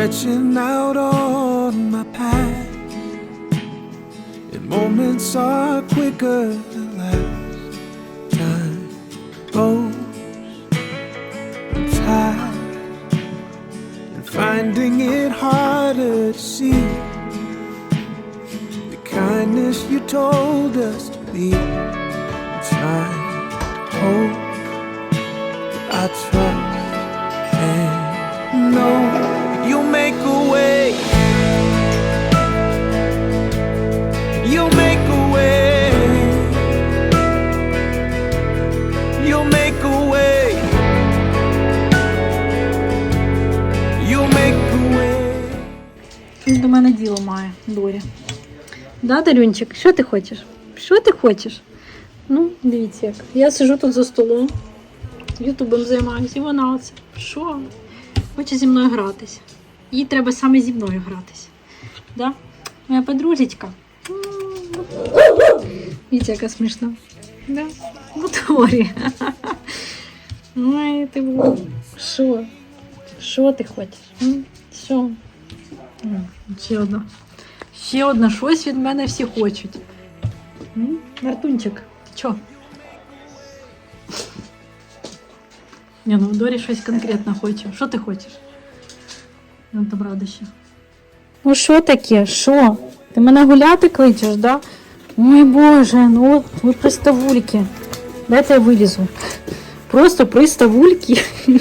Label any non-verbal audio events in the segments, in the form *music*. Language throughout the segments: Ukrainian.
stretching out on my path. And moments are quicker than last. Time goes time and finding it harder to see the kindness you told us to be. Мене діло має, Дорі. Да, Дарюнчик, що ти хочеш? Що ти хочеш? Ну, дивіться як. Я сижу тут за столом, ютубом займаюся, і вона оце. Що? Хоче зі мною гратися. Їй треба саме зі мною гратися. Да? Моя подружечка. Дивіться, яка смішна. Да? Дорі. *laughs* Ой, ти. Що? Що ти хочеш? Що? Ще одна. Ще одна щось від мене всі хочуть. Мартунчик, ти чо? Ні, ну Дорі щось конкретно хоче. Що ти хочеш? Я там рада ще. Ну що таке? Що? Ти мене гуляти кличеш, да? Ой Боже, ну ви приставульки. Дайте я вилізу. Просто приставульки. *laughs*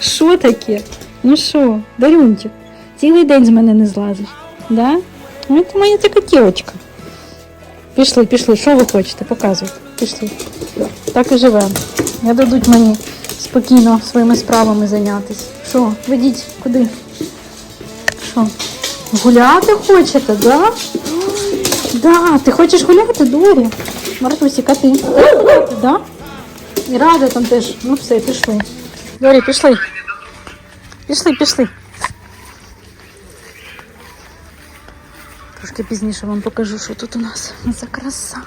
Що таке? Ну що, Дарюнчик, цілий день з мене не злазиш. Да? Це моя така дівчинка. Пішли, пішли, що ви хочете? Показуйте. Пішли. Так і живемо. Не дадуть мені спокійно своїми справами зайнятися. Що, ведіть, куди? Що? Гуляти хочете, да? Да, ти хочеш гуляти, Дорі? Мартусіка, ти? Да? І рада там теж. Ну все, пішли. Дорі, пішли. Пішли, пішли. Трошки пізніше вам покажу, що тут у нас за краса.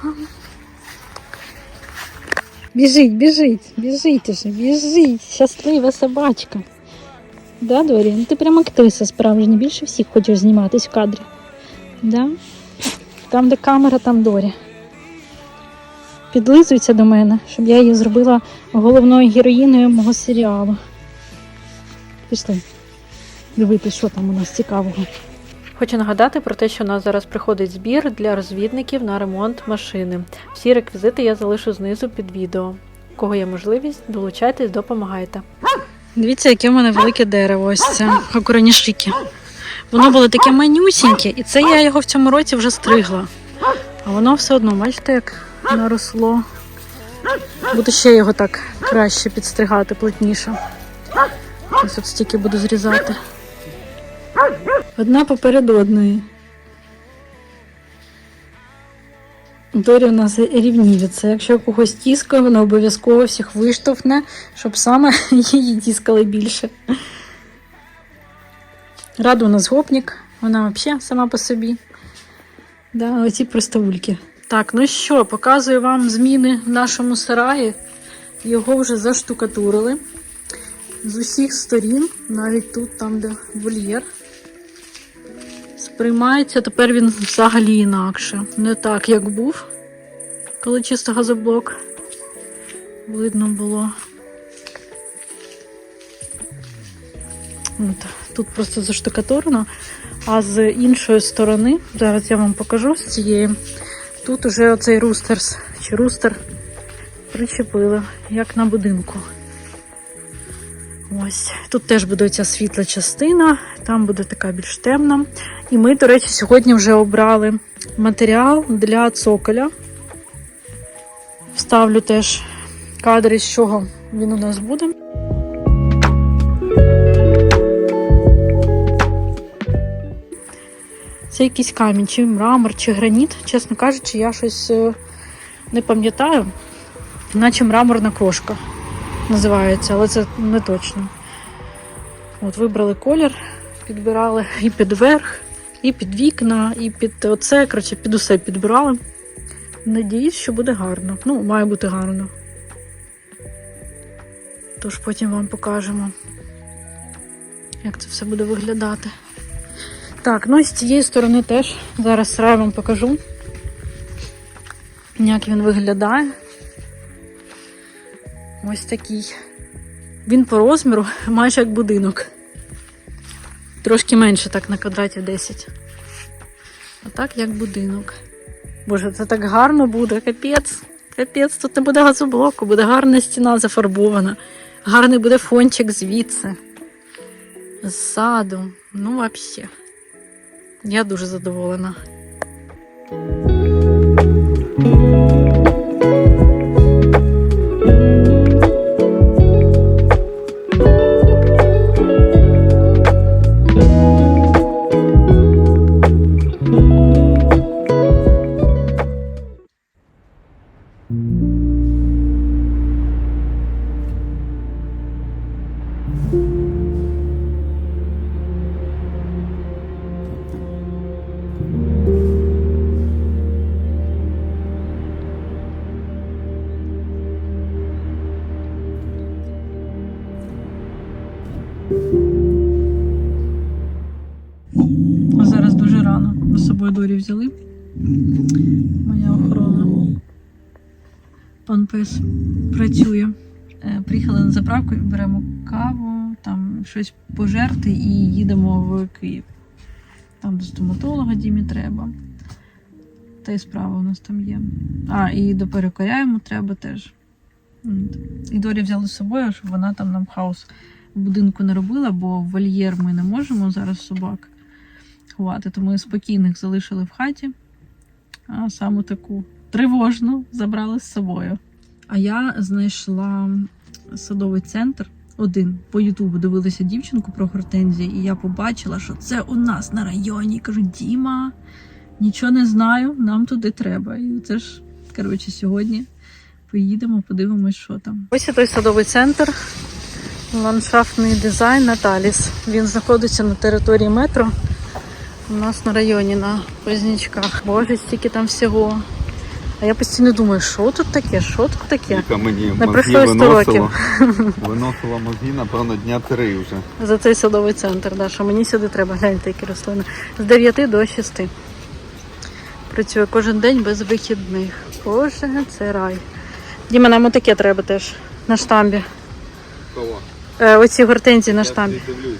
Біжить, біжить, біжить уже, біжить. Щаслива собачка. Да, Дорі? Ну ти прям актриса справжня, більше всіх хочеш зніматись в кадрі. Да? Там, де камера, там Дорі. Підлизується до мене, щоб я її зробила головною героїною мого серіалу. Пішли. Дивитись, що там у нас цікавого. Хочу нагадати про те, що у нас зараз приходить збір для розвідників на ремонт машини. Всі реквізити я залишу знизу під відео. У кого є можливість, долучайтесь, допомагайте. Дивіться, яке в мене велике дерево, ось це окуранішики. Воно було таке манюсіньке, і це я його в цьому році вже стригла. А воно все одно, бачите, як наросло. Буду ще його так краще підстригати плотніше. Ось от стільки буду зрізати. Одна поперед одної. Дорі у нас рівнівиться. Якщо когось тіскає, вона обов'язково всіх виштовхне, щоб саме *laughs* її тіскали більше. Рада у нас гопник, вона взагалі сама по собі. Да, оці приставульки. Так, ну що, показую вам зміни в нашому сараї. Його вже заштукатурили з усіх сторін, навіть тут, там, де вольєр. Сприймається тепер він взагалі інакше. Не так, як був, коли чисто газоблок. Видно було. От, тут просто заштукатурено, а з іншої сторони, зараз я вам покажу з цієї, тут уже оцей рустерс чи рустер причепили, як на будинку. Ось тут теж буде ця світла частина, там буде така більш темна. І ми, до речі, сьогодні вже обрали матеріал для цоколя. Вставлю теж кадри, з чого він у нас буде. Це якийсь камінь, чи мрамор, чи граніт. Чесно кажучи, я щось е, не пам'ятаю, наче мраморна крошка називається, але це не точно. От вибрали колір, підбирали і під верх, і під вікна, і під оце, коротше, під усе підбирали. Надіюсь, що буде гарно. Ну, має бути гарно. Тож потім вам покажемо. як це все буде виглядати. Так, ну і з цієї сторони теж. Зараз сарай вам покажу, як він виглядає. Ось такий. Він по розміру *laughs* майже як будинок. Трошки менше так на квадраті 10. А так як будинок. Боже, це так гарно буде, капець. Капець, тут не буде газоблоку, буде гарна стіна зафарбована. Гарний буде фончик звідси. Ззаду. Ну, взагалі. Я дуже задоволена. Працює. Е, Приїхали на заправку, беремо каву, там щось пожерти і їдемо в Київ. Там до стоматолога Дімі треба. Та й справа у нас там є. А, і до перекоря йому треба теж. І Дорі взяли з собою, щоб вона там нам хаос в будинку не робила, бо в вольєр ми не можемо зараз собак ховати, тому спокійних залишили в хаті, а саму таку тривожну забрали з собою. А я знайшла садовий центр один по Ютубу дивилася дівчинку про гортензії, і я побачила, що це у нас на районі. Кажу, Діма, нічого не знаю, нам туди треба. І це ж, коротше, сьогодні поїдемо, подивимось, що там. Ось і той садовий центр. Ландшафтний дизайн Наталіс. Він знаходиться на території метро. У нас на районі на Познячках. Боже, стільки там всього. А я постійно думаю, що тут таке, що тут таке? Яка мені мозги пройшло 100 виносила. *laughs* Виносила мозги, напевно, дня три вже. За цей садовий центр, да, що мені сюди треба, гляньте, які рослини. З 9 до 6. Працює кожен день без вихідних. Боже, це рай. Діма, нам таке треба теж на штамбі. Кого? Е, оці гортензії на штамбі. Я дивлюся.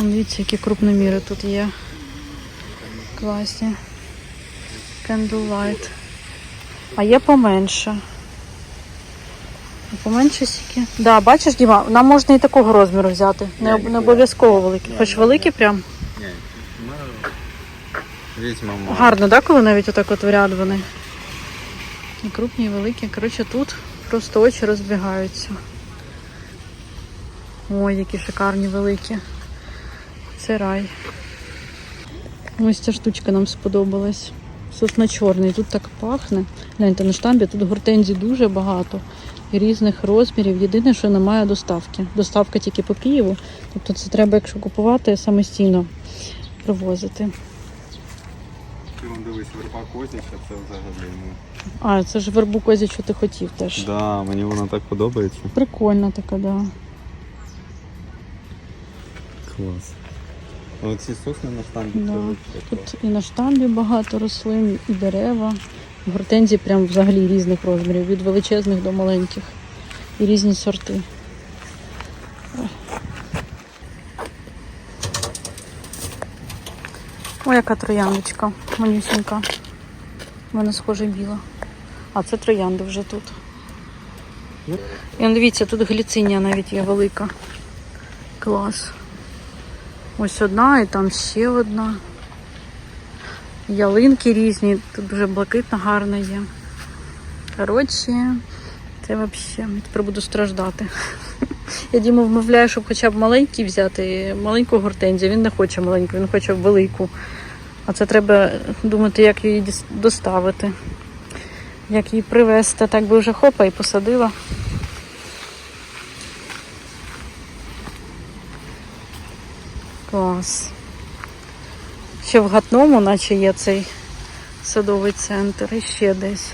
Дивіться, які крупноміри тут є. Класні. Candlelight. А є поменше. Поменше сіки. Да, бачиш, Діма, нам можна і такого розміру взяти. Не, не обов'язково великий. Хоч великий прям. Ні, ну, візьмемо. Гарно, да, коли навіть отак от в ряд вони. І крупні, і великі. Коротше, тут просто очі розбігаються. Ой, які шикарні великі. Це рай. Ось ця штучка нам сподобалась. Сосна чорний, тут так пахне. Гляньте, на штамбі тут гортензій дуже багато. Різних розмірів. Єдине, що немає доставки. Доставка тільки по Києву. Тобто це треба, якщо купувати, самостійно привозити. Ти вон дивись, верба козяча, це взагалі. Ну. А, це ж вербу козі, що ти хотів теж. Да, мені вона так подобається. Прикольна така, да. Клас. Оці сосни на штамбі Да. Тут і на штамбі багато рослин, і дерева. Гортензії прям взагалі різних розмірів, від величезних до маленьких. І різні сорти. Ой. Ой, яка трояндочка, манюсінька. Мене схоже біла. А це троянди вже тут. І дивіться, тут гліцинія навіть є велика. Клас. Ось одна і там ще одна. Ялинки різні, тут дуже блакитна, гарна є. Коротше, це взагалі, тепер буду страждати. *laughs* Я Діму вмовляю, щоб хоча б маленький взяти, маленьку гортензію. Він не хоче маленьку, він хоче велику. А це треба думати, як її доставити, як її привезти. Так би вже хопа і посадила. Клас. Ще в Гатному, наче є цей садовий центр, і ще десь.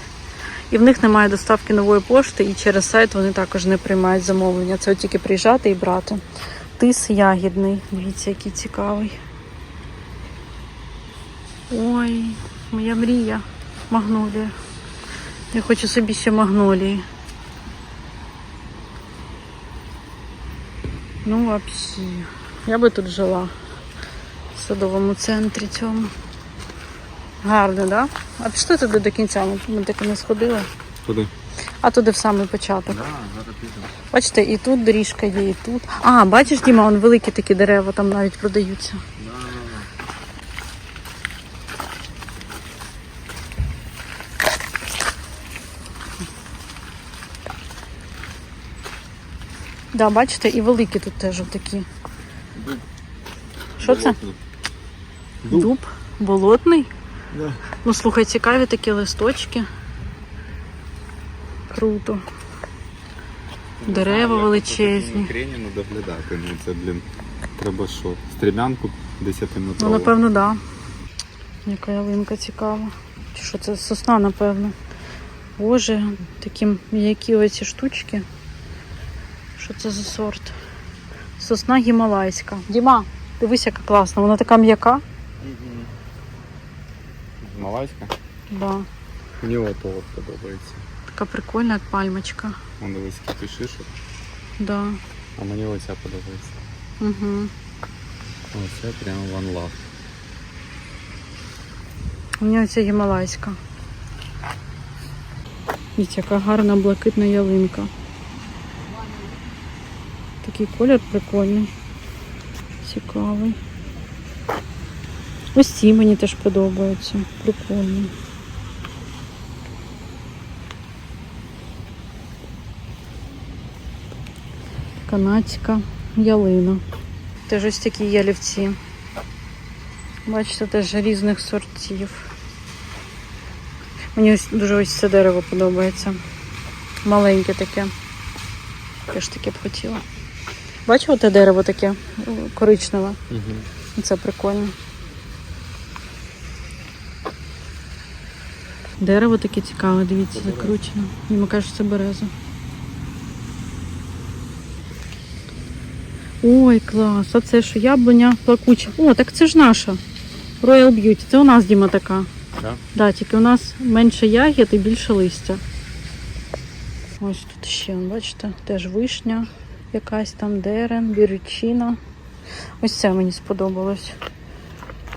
І в них немає доставки нової пошти, і через сайт вони також не приймають замовлення. Це от тільки приїжджати і брати. тис ягідний. Дивіться, який цікавий. Ой, моя мрія. Магнолія. Я хочу собі ще магнолії. Ну, вообще. Я би тут жила. В садовому центрі цьому. Гарно, да? А пішли туди до кінця, ми- так і не сходили. Куди? А туди в самий початок. Да, зараз підемо. Бачите, і тут доріжка є, і тут. А, бачиш, Діма, вон великі такі дерева там навіть продаються. Да, да, да. Да, бачите, і великі тут теж такі. Що це? Дуб. Дуб болотний. Да. Ну, слухай, цікаві такі листочки. Круто. Дерева величезні. Креніну доглядати, ну це, блін, треба що? Стрімянку 10 Ну, напевно, так. Да. Яка ялинка цікава. Чи що це сосна, напевно. Боже, такі м'які оці штучки. Що це за сорт? Сосна гімалайська. Діма, дивись, яка класна. Вона така м'яка. Малайська? Да. Мені ото от подобається. Така прикольна, як пальмочка. Вон дивись, скільки шишок, Да. а мені оця подобається. Угу. Оце прям one love. У мене оця гімалайська. Дивіться, яка гарна блакитна ялинка. Такий колір прикольний. Цікавий. Ось ці мені теж подобаються. Прикольні. Канадська ялина. Теж ось такі ялівці. Бачите, теж різних сортів. Мені ось дуже ось це дерево подобається. Маленьке таке. Теж таке б хотіла. Бачила те дерево таке е, коричневе? Угу. Це прикольно. Дерево таке цікаве, дивіться, закручено. Мені кажуть, це береза. Ой, клас, а це що, яблуня плакуча. О, так це ж наша. Royal Beauty. Це у нас Діма така. Да? Да, тільки у нас менше ягід і більше листя. Ось тут ще, бачите, теж вишня, якась там дерен, бірючина. Ось це мені сподобалось.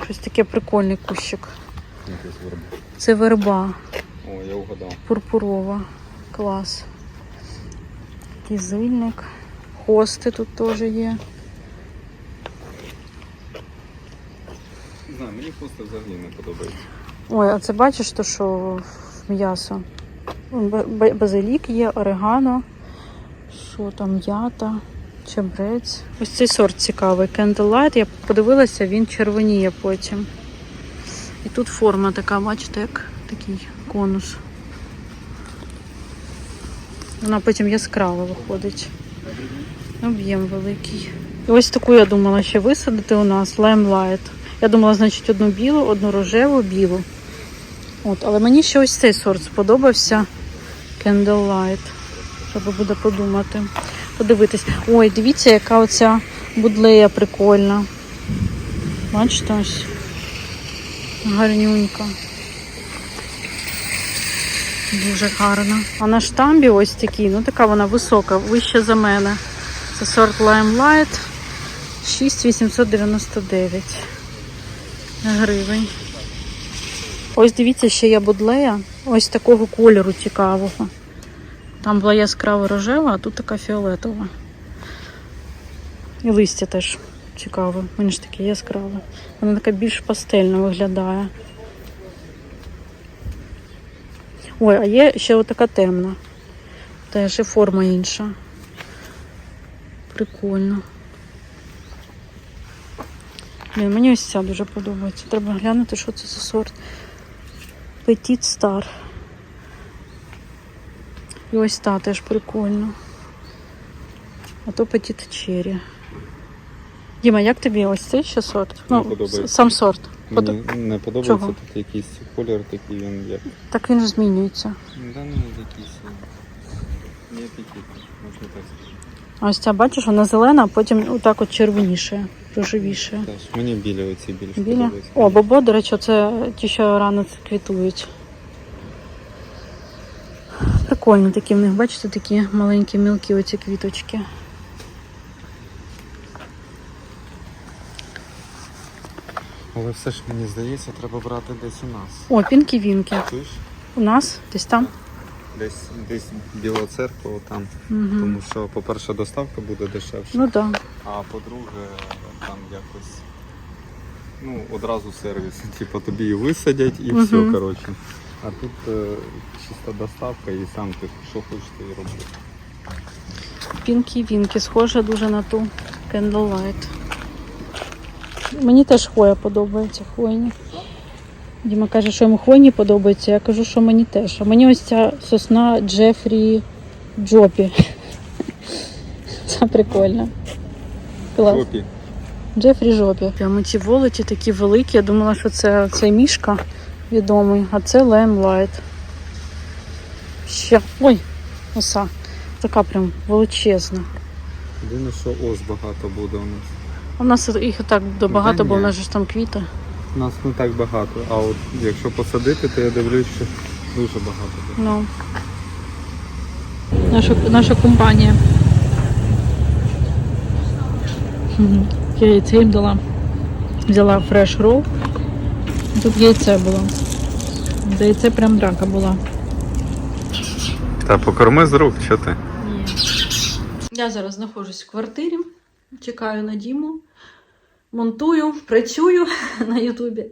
Щось таке прикольний кущик. Верба. Це верба О, я угадав. пурпурова. Клас. Кізильник. Хости тут теж є. Не знаю, мені просто взагалі не подобається. Ой, а це бачиш, то що м'ясо? Базилік є, орегано, що там м'ята, чебрець. Ось цей сорт цікавий. Candlelight, я подивилася, він червоніє потім. І тут форма така, бачите, як такий конус. Вона потім яскраво виходить. Об'єм великий. І ось таку я думала ще висадити у нас Limelight. Я думала, значить, одну білу, одну рожеву, білу. От, але мені ще ось цей сорт сподобався. Candlelight. Треба буде подумати. Подивитись. Ой, дивіться, яка оця будлея прикольна. Бачите ось. Гарнюнька. Дуже гарна. А на штамбі ось такий, ну така вона висока, вища за мене. Це сорт Limelight 6899 гривень. Ось дивіться, ще є будлея. Ось такого кольору цікавого. Там була яскрава рожева, а тут така фіолетова. І листя теж цікаве. Мені ж таке яскраве. Вона така більш пастельна виглядає. Ой, а є ще отака темна. Теж і форма інша. Прикольно. Блін, мені ось ця дуже подобається. Треба глянути, що це за сорт. Petit Star. І ось та теж прикольно. А то Petit Cherry. Діма, як тобі ось цей ще сорт? Ну, подобається. сам сорт. Мені не подобається Чого? тут якийсь колір такий, він як. Так він ж змінюється. Да ну якийсь. Не апетитний, можна так сказати. А ось ця, бачиш, вона зелена, а потім отак от червоніше, рожевіше. Теж мені білі оці більш Біля. подобаються. О, бобо, до речі, це ті, що рано квітують. Прикольні такі в них, бачите, такі маленькі мілкі оці квіточки. Але все ж мені здається, треба брати десь у нас. О, пінкі-вінки. Чуєш? У нас десь там. Десь десь біла церква там. Угу. Тому що, по-перше, доставка буде дешевше, Ну так. Да. а по-друге, там якось ну, одразу сервіс. *laughs* Типу тобі і висадять і Мгм. все, коротше. А тут е, чиста доставка і сам ти що хочеш, ти і робиш. Пінкі-вінки, схожа дуже на ту Candlelight. Мені теж хвоя подобається, хвойні. Діма каже, що йому хвойні подобається, я кажу, що мені теж. А мені ось ця сосна Джефрі Джопі. Це прикольно. Клас. Копі. Джефрі Жопі. Прямо ці волоті такі великі. Я думала, що це цей мішка відомий, а це Лаймлайт. Ще. Ой, оса. Така прям величезна. Єдине, що ос багато буде у нас. В нас їх так багато, Та бо в ні. нас же ж там квіти. У нас не так багато, а от якщо посадити, то я дивлюсь, що дуже багато буде. Ну. Наша, наша компанія. Мгм. Я яйце їм дала. Взяла фреш рол. Тут яйце було. За яйце прям драка була. Та покорми з рук, що ти? Я зараз знаходжусь в квартирі, чекаю на Діму, монтую, працюю *laughs* на Ютубі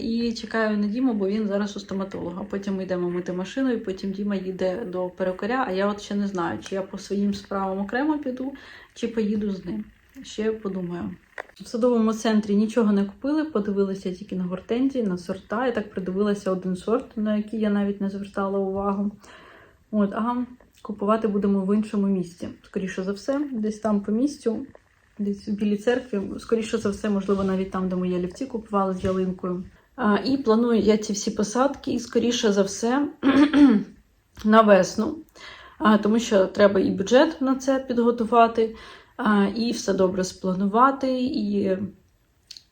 і чекаю на Діму, бо він зараз у стоматолога. Потім ми йдемо мити машину, і потім Діма їде до перукаря. А я от ще не знаю, чи я по своїм справам окремо піду, чи поїду з ним. Ще подумаю. В садовому центрі нічого не купили, подивилися тільки на гортензії, на сорта. Я так придивилася один сорт, на який я навіть не звертала увагу. От, а купувати будемо в іншому місці. Скоріше за все, десь там по місцю, десь в білій церкві. Скоріше за все, можливо, навіть там, де ми ялівці купували з ялинкою. А, і планую я ці всі посадки, і скоріше за все, *clears throat* на весну. А, тому що треба і бюджет на це підготувати, а, і все добре спланувати, і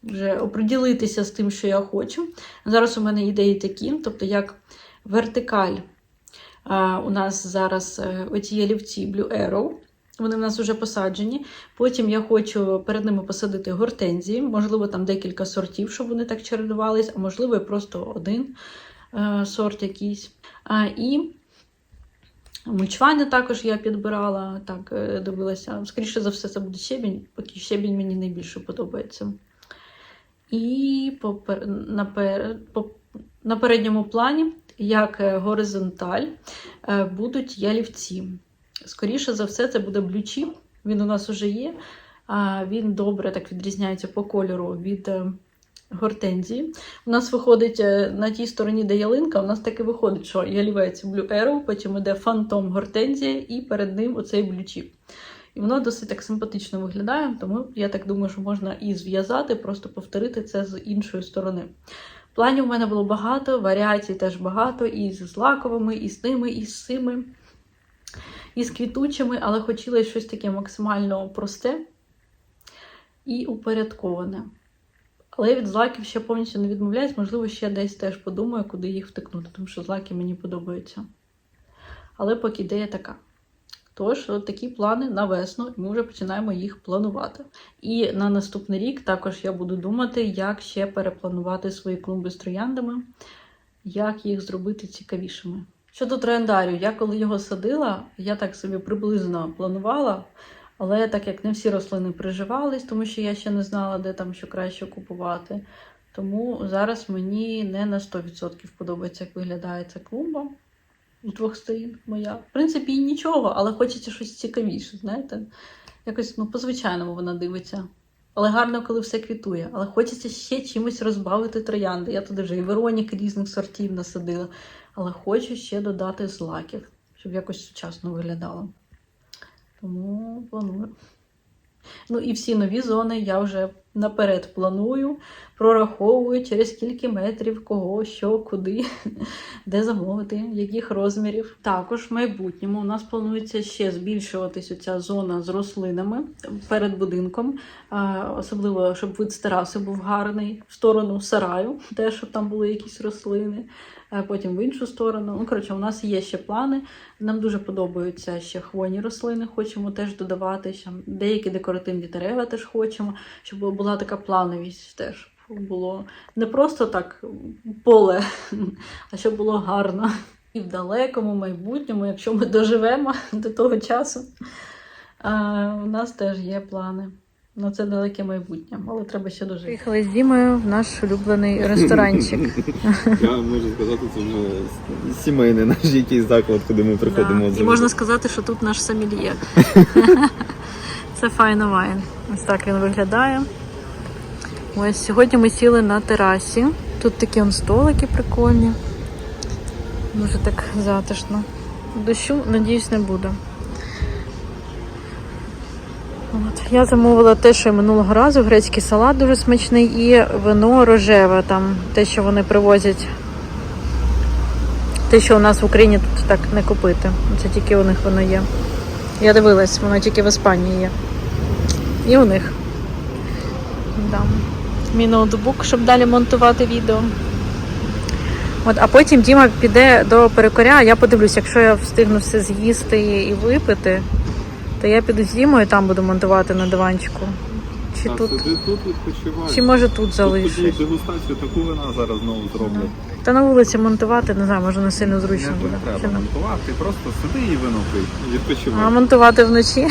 вже оприділитися з тим, що я хочу. Зараз у мене ідеї такі, тобто як вертикаль. У нас зараз е, оці ялівці Blue Arrow. Вони в нас вже посаджені. Потім я хочу перед ними посадити гортензії, можливо, там декілька сортів, щоб вони так чередувались, а можливо, просто один е, сорт якийсь. І мульчування також я підбирала, так е, дивилася. Скоріше за все, це буде щебінь, поки щебінь мені найбільше подобається. І попер... на, пер... на передньому плані, як е, горизонталь, е, будуть ялівці. Скоріше за все, це буде блючіп. Він у нас вже є. Він добре так відрізняється по кольору від е, гортензії. У нас виходить на тій стороні, де ялинка, у нас таки виходить, що ялівець Blue Arrow, потім іде фантом гортензія, і перед ним оцей блючіп. І воно досить так симпатично виглядає, тому я так думаю, що можна і зв'язати, просто повторити це з іншої сторони. Планів у мене було багато, варіацій теж багато, і з злаковими, і з ними, і з цими, і з квітучими, але хотіла щось таке максимально просте і упорядковане. Але я від злаків ще повністю не відмовляюсь, можливо, ще десь теж подумаю, куди їх втикнути, тому що злаки мені подобаються. Але поки ідея така. Тож, от такі плани на весну, і ми вже починаємо їх планувати. І на наступний рік також я буду думати, як ще перепланувати свої клумби з трояндами, як їх зробити цікавішими. Щодо трояндарію, я коли його садила, я так собі приблизно планувала, але так як не всі рослини приживались, тому що я ще не знала, де там що краще купувати. Тому зараз мені не на 100% подобається, як виглядає ця клумба з двох сторін моя. В принципі, і нічого, але хочеться щось цікавіше, знаєте? Якось ну, по-звичайному вона дивиться. Але гарно, коли все квітує. Але хочеться ще чимось розбавити троянди. Я туди вже і Веронік різних сортів насадила. Але хочу ще додати злаків, щоб якось сучасно виглядало. Тому планую. Ну і всі нові зони я вже наперед планую, прораховую через скільки метрів, кого, що, куди, *laughs* де замовити, яких розмірів. Також в майбутньому у нас планується ще збільшуватись оця зона з рослинами перед будинком, особливо щоб вид з тераси був гарний, в сторону сараю, *laughs* теж щоб там були якісь рослини. Потім в іншу сторону. Ну, коротше, у нас є ще плани. Нам дуже подобаються ще хвойні рослини, хочемо теж додавати. Деякі декоративні дерева теж хочемо, щоб була така плановість теж. Було не просто так поле, а щоб було гарно. І в далекому майбутньому, якщо ми доживемо *laughs* до того часу, а, у нас теж є плани. Ну, це далеке майбутнє, але треба ще дожити. Приїхали з Дімою в наш улюблений *laughs* ресторанчик. Я можу сказати, це вже сімейний наш якийсь заклад, куди ми приходимо. Да. І можна сказати, що тут наш сомельє. *laughs* Це файно вайн. Ось так він виглядає. Ось сьогодні ми сіли на терасі. Тут такі он столики прикольні. Дуже так затишно. Дощу, надіюсь, не буде. От. Я замовила те, що минулого разу, грецький салат дуже смачний і вино рожеве, там те, що вони привозять. Те, що у нас в Україні тут так не купити. Це тільки у них воно є. Я дивилась, воно тільки в Іспанії є. І у них. Да. Мій ноутбук, щоб далі монтувати відео. От, а потім Діма піде до перекоря, я подивлюсь, якщо я встигну все з'їсти і випити, то я піду з Дімою і там буду монтувати на диванчику. Чи Та тут, сиди тут відпочивай. чи може тут Тут залишусь. тобі дегустацію таку вина зараз знову зроблять. Та на вулиці монтувати, не знаю, може не сильно зручно Не буде. Чи треба не? монтувати, просто сиди і вино пий. і А монтувати вночі.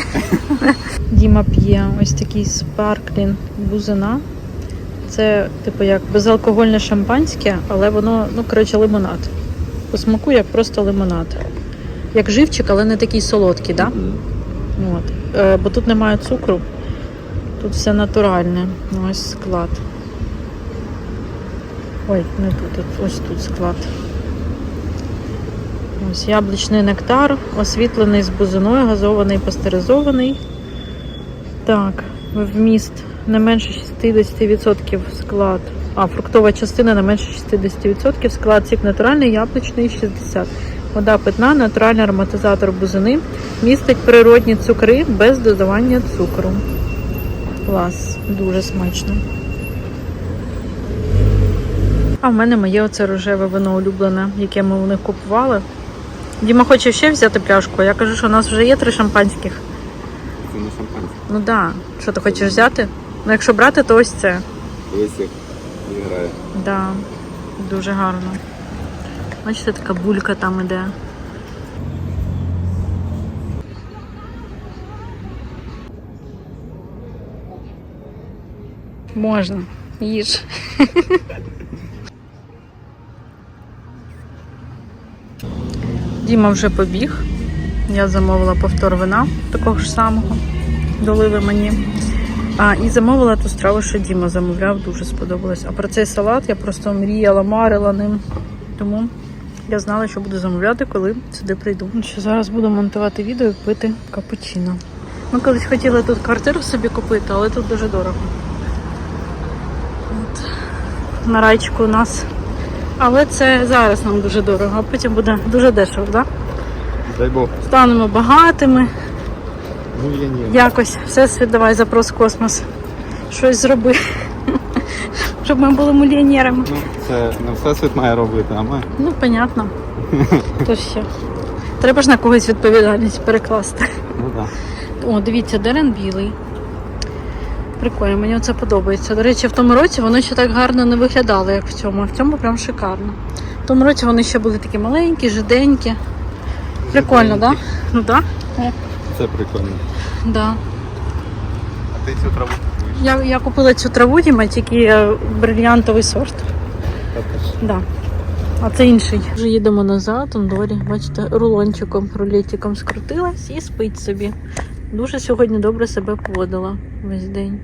*laughs* Діма п'є ось такий спарклін бузина. Це, типу, як безалкогольне шампанське, але воно, ну, коротше, лимонад. По смаку як просто лимонад. Як живчик, але не такий солодкий? Да? От. Е, бо тут немає цукру, тут все натуральне. Ну, Ось склад. Ой, не тут, тут, ось тут склад. Ось яблучний нектар, освітлений з бузиною, газований, пастеризований. Так, вміст не менше 60% склад. А, фруктова частина не менше 60%, склад сік натуральний, яблучний 60%. Вода питна, натуральний ароматизатор бузини. Містить природні цукри без додавання цукру. Клас, дуже смачно. А в мене моє оце рожеве вино улюблене, яке ми у них купували. Діма хоче ще взяти пляшку, я кажу, що у нас вже є три шампанських. Це не шампанське. Ну да. Що ти хочеш взяти? Ну якщо брати, то ось це. Ось як грає. Да. Дуже гарно. Бачите, така булька там іде. Можна. Їж. Діма вже побіг. Я замовила повтор вина такого ж самого. Долили мені. А, і замовила ту страву, що Діма замовляв, дуже сподобалось. А про цей салат я просто мріяла, марила ним. Тому я знала, що буду замовляти, коли сюди прийду. Ну, Що зараз буду монтувати відео і пити капучино. Ми колись хотіли тут квартиру собі купити, але тут дуже дорого. От. На райчику у нас. Але це зараз нам дуже дорого, а потім буде дуже дешево, так? Дай Бог. Станемо багатими. Ну я ні. Якось всесвіт давай запрос в космос. Щось зроби. Щоб ми були мільйонерами. Ну, це не все світ має робити, а ми. Ну, понятно. То ще. Треба ж на когось відповідальність перекласти. Ну так. О, дивіться, дерен білий. Прикольно, мені це подобається. До речі, в тому році воно ще так гарно не виглядало, як в цьому. А в цьому прям шикарно. В тому році вони ще були такі маленькі, жиденькі. Прикольно, так? Да? Ну так? Да? Це прикольно. Да. А ти цю траву купуєш? Я, я купила цю траву, Діма, тільки е, брильянтовий сорт. Да. А це інший. Вже їдемо назад, Андорі. бачите, рулончиком, рулетиком скрутилась і спить собі. Дуже сьогодні добре себе поводила весь день.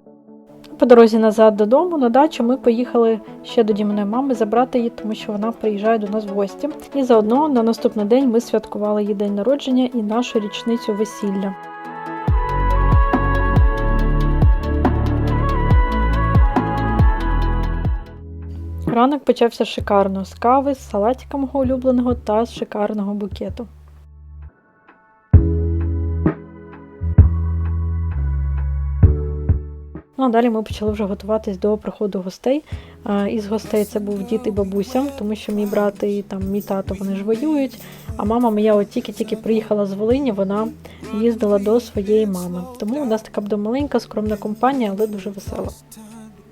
По дорозі назад додому на дачу ми поїхали ще до дімної мами забрати її, тому що вона приїжджає до нас в гості. І заодно на наступний день ми святкували її день народження і нашу річницю весілля. Ранок почався шикарно з кави, з салатиком улюбленого та з шикарного букету. Ну, а далі ми почали вже готуватись до приходу гостей. Із гостей це був дід і бабуся, тому що мій брат і там мій тато вони ж воюють. А мама моя от тільки-тільки приїхала з Волині, вона їздила до своєї мами. Тому у нас така буде маленька, скромна компанія, але дуже весела.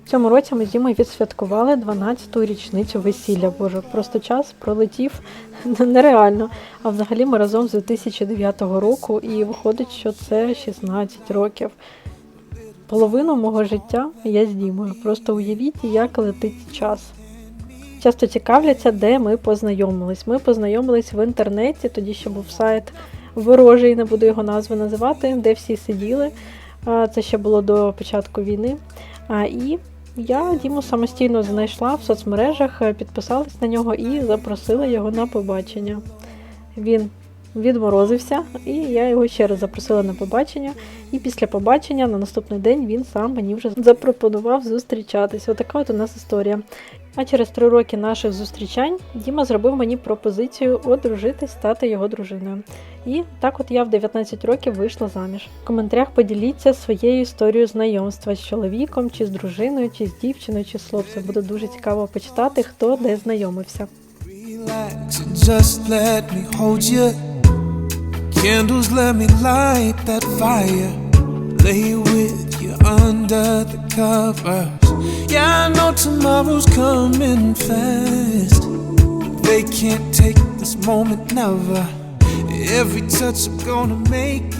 В цьому році ми з відсвяткували 12-ту річницю весілля. Боже, просто час пролетів *laughs* нереально. А взагалі ми разом з 2009 року, і виходить, що це 16 років. Половину мого життя я з Дімою. Просто уявіть, як летить час. Часто цікавляться, де ми познайомились. Ми познайомились в інтернеті, тоді ще був сайт ворожий, не буду його назви називати, де всі сиділи. Це ще було до початку війни. І я Діму самостійно знайшла в соцмережах, підписалась на нього і запросила його на побачення. Він відморозився, і я його ще раз запросила на побачення. І після побачення на наступний день він сам мені вже запропонував зустрічатись. Отака от у нас історія. А через три роки наших зустрічань Діма зробив мені пропозицію одружитись, стати його дружиною. І так от я в 19 років вийшла заміж. В коментарях поділіться своєю історією знайомства з чоловіком, чи з дружиною, чи з дівчиною, чи з хлопцем. Буде дуже цікаво почитати, хто де знайомився. Candles, let me light that fire. Lay with you under the covers. Yeah, I know tomorrow's coming fast. They can't take this moment, never. Every touch, I'm gonna make